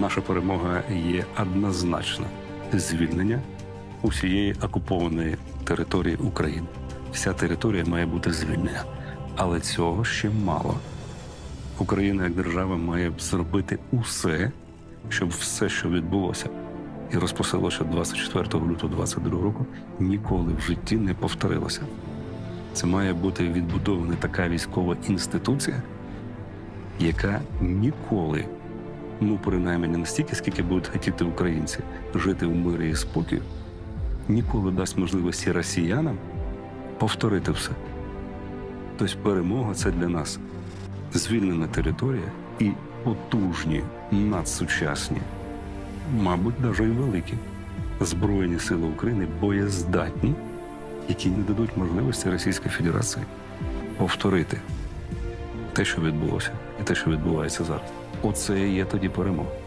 наша перемога є однозначна звільнення усієї окупованої території України. Вся територія має бути звільнена. Але цього ще мало. Україна як держава має зробити усе, щоб все, що відбулося, і розпосилося 24 лютого 22 року, ніколи в житті не повторилося. Це має бути відбудована така військова інституція, яка ніколи, ну принаймні настільки, скільки будуть хотіти українці жити в мирі і спокій, ніколи дасть можливості росіянам повторити все. Тобто перемога це для нас звільнена територія і потужні, надсучасні, мабуть, навіть і великі Збройні сили України боєздатні, які не дадуть можливості Російській Федерації повторити те, що відбулося, і те, що відбувається зараз. Оце це є тоді перемога.